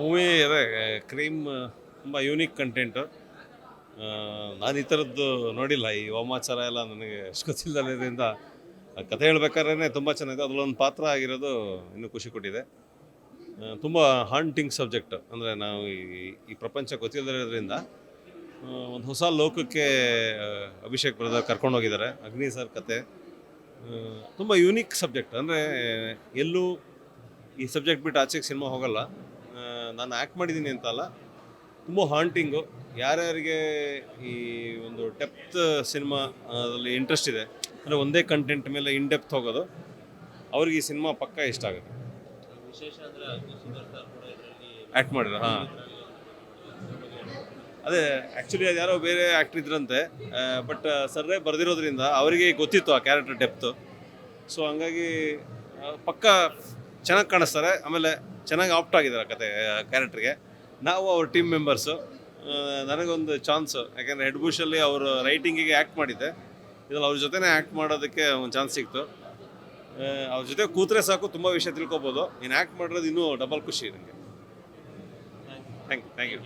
Movie ಅದೇ cream ತುಂಬ unique content ನಾನು ಈ ಥರದ್ದು ನೋಡಿಲ್ಲ. ಈ ವಾಮಾಚಾರ ಎಲ್ಲ ನನಗೆ ಅಷ್ಟು ಕತೆ ಹೇಳ್ಬೇಕಾದ್ರೆ ತುಂಬ ಚೆನ್ನಾಗಿದೆ. ಅದರಲ್ಲೊಂದು ಪಾತ್ರ ಆಗಿರೋದು ಇನ್ನೂ ಖುಷಿ ಕೊಟ್ಟಿದೆ. ತುಂಬ ಹಾಂಟಿಂಗ್ ಸಬ್ಜೆಕ್ಟ್ ಅಂದರೆ ನಾವು ಈ ಈ ಪ್ರಪಂಚ ಗೊತ್ತಿಲ್ಲದಿರೋದ್ರಿಂದ ಒಂದು ಹೊಸ ಲೋಕಕ್ಕೆ ಅಭಿಷೇಕ್ ಬ್ರದರ್ ಕರ್ಕೊಂಡು ಹೋಗಿದ್ದಾರೆ. ಅಗ್ನಿ ಸರ್ ಕತೆ. ತುಂಬ ಯೂನಿಕ್ ಸಬ್ಜೆಕ್ಟ್ ಅಂದರೆ ಎಲ್ಲೂ ಈ ಸಬ್ಜೆಕ್ಟ್ ಬಿಟ್ಟು ಆಚೆಗೆ ಸಿನಿಮಾ ಹೋಗಲ್ಲ. ನಾನು ಆ್ಯಕ್ಟ್ ಮಾಡಿದ್ದೀನಿ ಅಂತ ಅಲ್ಲ ತುಂಬ ಹಾಂಟಿಂಗು ಯಾರ್ಯಾರಿಗೆ ಈ ಒಂದು ಡೆಪ್ತ್ ಸಿನಿಮಾ ಅದರಲ್ಲಿ ಇಂಟ್ರೆಸ್ಟ್ ಇದೆ ಅಂದರೆ ಒಂದೇ ಕಂಟೆಂಟ್ ಮೇಲೆ ಇನ್ ಡೆಪ್ತ್ ಹೋಗೋದು ಅವ್ರಿಗೆ ಈ ಸಿನಿಮಾ ಪಕ್ಕ ಇಷ್ಟ ಆಗುತ್ತೆ. ಆ್ಯಕ್ಟ್ ಮಾಡಿದ್ರು ಹಾಂ. ಅದೇ ಆ್ಯಕ್ಚುಲಿ ಅದು ಯಾರೋ ಬೇರೆ ಆ್ಯಕ್ಟ್ರ್ ಇದ್ರಂತೆ ಬಟ್ ಸರ್ರೇ ಬರೆದಿರೋದ್ರಿಂದ ಅವರಿಗೆ ಗೊತ್ತಿತ್ತು ಆ ಕ್ಯಾರೆಕ್ಟರ್ ಡೆಪ್ತು ಸೊ ಹಂಗಾಗಿ ಪಕ್ಕ ಚೆನ್ನಾಗಿ ಕಾಣಿಸ್ತಾರೆ. ಆಮೇಲೆ ಚೆನ್ನಾಗಿ ಆಪ್ಟ್ ಆಗಿದ್ದಾರೆ ಕತೆ ಕ್ಯಾರೆಕ್ಟ್ರಿಗೆ ನಾವು ಅವ್ರ ಟೀಮ್ ಮೆಂಬರ್ಸು ನನಗೊಂದು ಚಾನ್ಸು ಯಾಕೆಂದರೆ ಹೆಡ್ ಬುಷಲ್ಲಿ ಅವರು ರೈಟಿಂಗಿಗೆ ಆ್ಯಕ್ಟ್ ಮಾಡಿದ್ದೆ. ಇದ್ರಲ್ಲಿ ಅವ್ರ ಜೊತೆನೇ ಆ್ಯಕ್ಟ್ ಮಾಡೋದಕ್ಕೆ ಒಂದು ಚಾನ್ಸ್ ಸಿಕ್ತು. ಆ, ಅವ್ರ ಜೊತೆ ಕೂತ್ರೆ ಸಾಕು ತುಂಬ ವಿಷಯ ತಿಳ್ಕೊಬೋದು. ಇನ್ನು ಆ್ಯಕ್ಟ್ ಮಾಡಿರೋದು ಇನ್ನೂ ಡಬಲ್ ಖುಷಿ ನನಗೆ ಥ್ಯಾಂಕ್ ಯು ಥ್ಯಾಂಕ್ ಯು